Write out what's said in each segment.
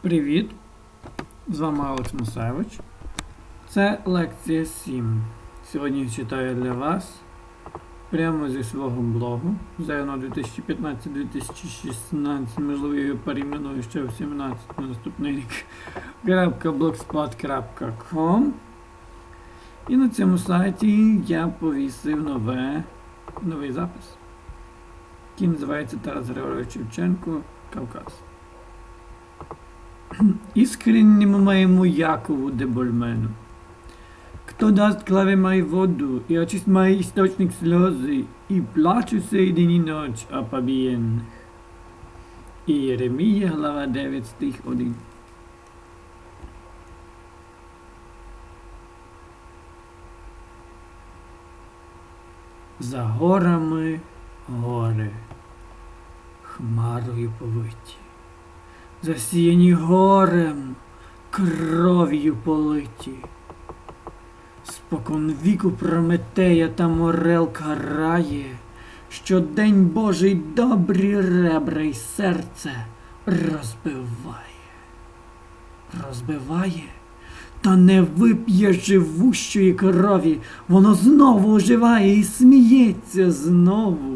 Привіт! З вами Алекс Мусевич. Це лекція 7. Сьогодні читаю для вас прямо зі свого блогу. Заявно 2015-2016, можливо, його перейменую ще в 17 на наступний рік. І на цьому сайті я повісив нове, новий запис, який називається Тарас Григорович Шевченко Кавказ. Искреннему моему Якову Дебольмену. Кто даст клаве моей воду, и очист мой источник слезы, и плачу сей ночь о побиенных. І Єремія, глава 9, стих 1. За горами гори, хмарою повиті засіяні горем, кров'ю политі. Спокон віку Прометея та Морел карає, що день Божий добрі ребра й серце розбиває. Розбиває, та не вип'є живущої крові, воно знову оживає і сміється знову.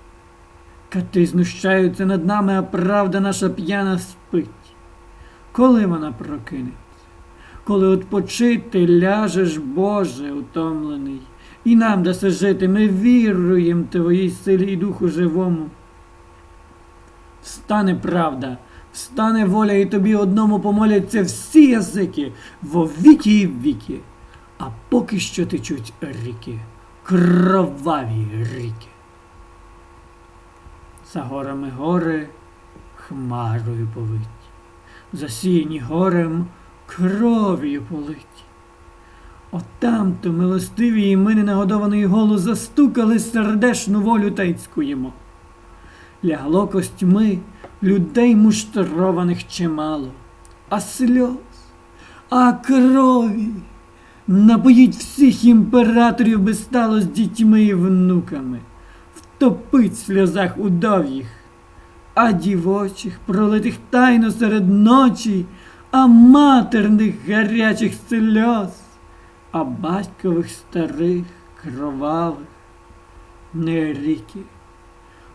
Кати знущаються над нами, а правда наша п'яна спить. Коли вона прокинеться? Коли odpoчити ляжеш, Боже, утомлений, і нам даси жити, ми віруємо Твоїй силі і духу живому. Встане правда, встане воля, і тобі одному помоляться всі язики во віки і віки, а поки що течуть ріки, кроваві ріки. За горами гори хмарою повиті, засіяні горем кров'ю политі. Отам-то милостиві і ми ненагодований голос застукали сердешну волю та. Лягло костьми людей муштрованих чимало, а сльоз, а крові. Напоїть всіх імператорів би стало з дітьми і внуками топить в сльозах удов'їх, а дівочих, пролитих тайно серед ночі, а матерних гарячих сльоз, а батькових старих, кровавих, не ріки.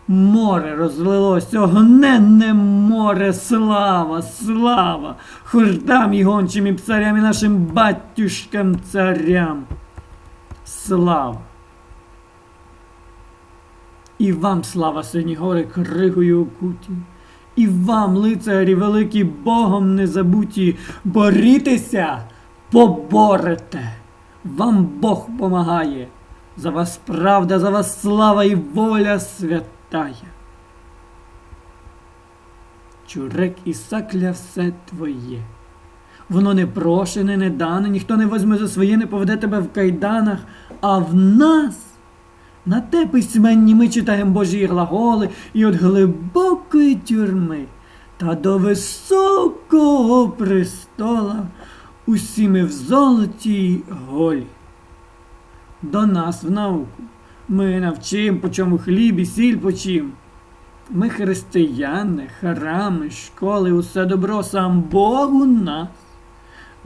Море розлилось, огненне море, слава, слава, хурдам і гончим і пцарям і нашим батюшкам царям. Слава! І вам, слава сині гори, кригою окуті, і вам, лицарі великі, Богом не забуті, борітеся, поборете, вам Бог помагає, за вас правда, за вас слава і воля святая. Чурек і сакля все твоє. Воно не прошене, не дане, ніхто не возьме за своє, не поведе тебе в кайданах, а в нас. На те письменні ми читаємо Божі глаголи і от глибокої тюрми та до високого престола усі ми в золотій голі. До нас в науку ми навчим, по чому хліб і сіль почим. Ми християни, храми, школи, усе добро сам Бог у нас.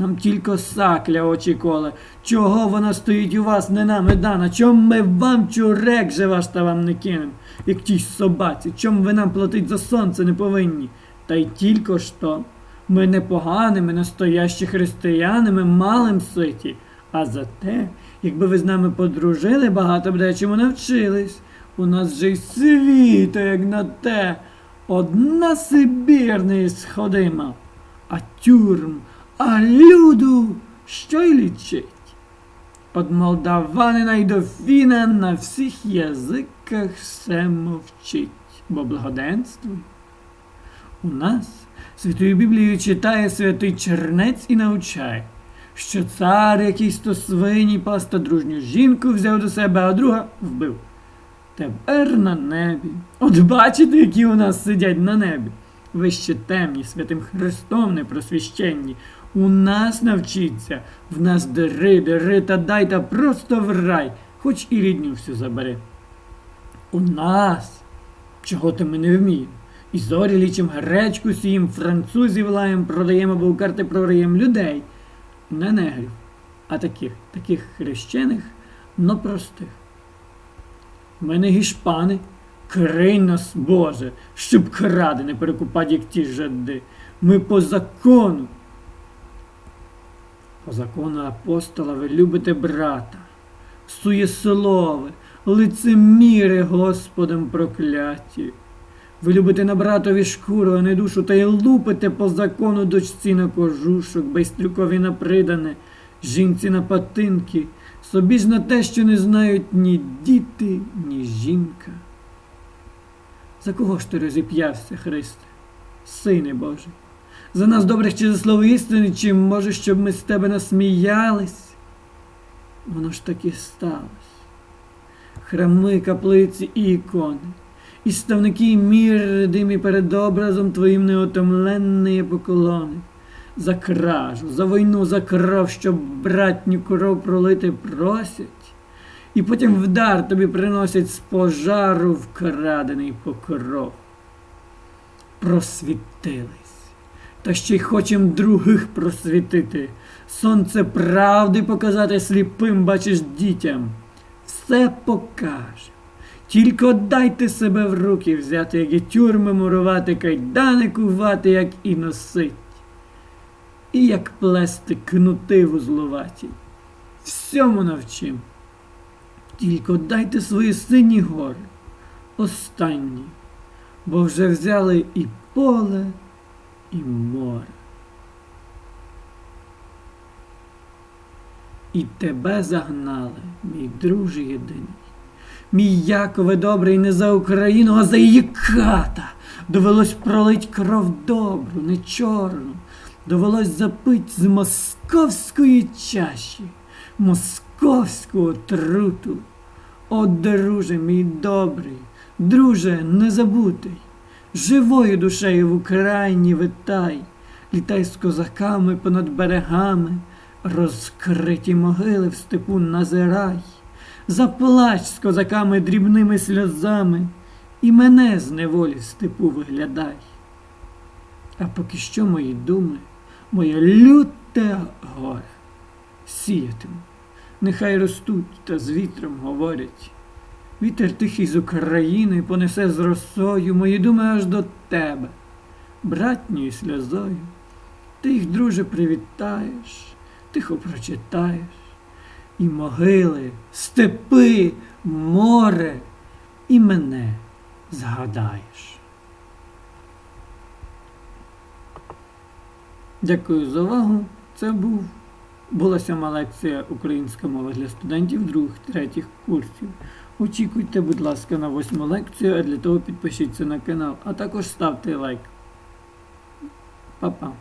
Нам тільки сакля очікола. Чого вона стоїть у вас, не нами дана? Чом ми вам чурек же ваш та вам не кинем, як тій собаці? Чом ви нам платить за сонце не повинні? Та й тільки що. Ми не погані, настоящі християни, ми малим ситі. А зате, якби ви з нами подружили, багато б дечому навчились. У нас же й світо, як на те, одна Сибірна сходима, а тюрм. А люду що й лічить? Од молдаванина й до фіна на всіх язиках все мовчить, бо благоденствуй. У нас Святою Біблією читає святий чернець і навчає, що цар якийсь то свині паста дружню жінку взяв до себе, а друга вбив. Тепер на небі. От бачите, які у нас сидять на небі. Ви ще темні, святим Христом непросвященні. У нас навчіться, в нас дери, дери та дай та просто в рай, хоч і рідню всю забери. У нас, чого то ми не вміємо. І зорі лічим гречку сієм, французів лаєм, продаємо, бо у карти програєм людей. Не негрів, а таких, таких хрещених, но простих. Ми не гішпани, кринь нас, Боже, щоб кради не перекупати, як ті жади. Ми по закону. По закону апостола ви любите брата, суєслови, лицеміри Господом прокляті. Ви любите на братові шкуру, а не душу, та й лупите по закону дочці на кожушок, байстрюкові на придане, жінці на патинки, собі ж на те, що не знають ні діти, ні жінка. За кого ж ти розіп'явся, Христе, Сине Божий? За нас добрих чи за слово істини, чи може, щоб ми з тебе насміялись? Воно ж таки сталося. Храми, каплиці і ікони, і ставники мір редимі перед образом твоїм неотомленної поклони. За кражу, за війну, за кров, щоб братню кров пролити просять, і потім вдар тобі приносять з пожару вкрадений покров. Просвітились, та ще й хочем других просвітити, сонце правди показати сліпим, бачиш дітям. Все покаже. Тільки отдайте себе в руки взяти, як і тюрми мурувати, кайдани кувати, як і носить, і як плести кнути вузлуваті. Всьому навчим. Тільки дайте свої сині гори, останні, бо вже взяли і поле, і море. І тебе загнали, мій друже єдиний. Мій Якове добрий не за Україну, а за її ката. Довелось пролить кров добру, не чорну. Довелось запить з московської чаші, московську отруту. О, друже мій добрий, друже незабутий, живою душею в Україні витай, літай з козаками понад берегами, розкриті могили в степу назирай, заплач з козаками дрібними сльозами, і мене з неволі в степу виглядай. А поки що мої думи, моє люте горе сіятиму. Нехай ростуть та з вітром говорять. Вітер тихий з України понесе з росою мої думи аж до тебе, братньою сльозою. Ти їх, друже, привітаєш, тихо прочитаєш, і могили, степи, море, і мене згадаєш. Дякую за увагу. Це був була сьома лекція Українська мова для студентів других третіх курсів. Очікуйте, будь ласка, на восьму лекцію, а для того підпишіться на канал, а також ставте лайк. Па-па.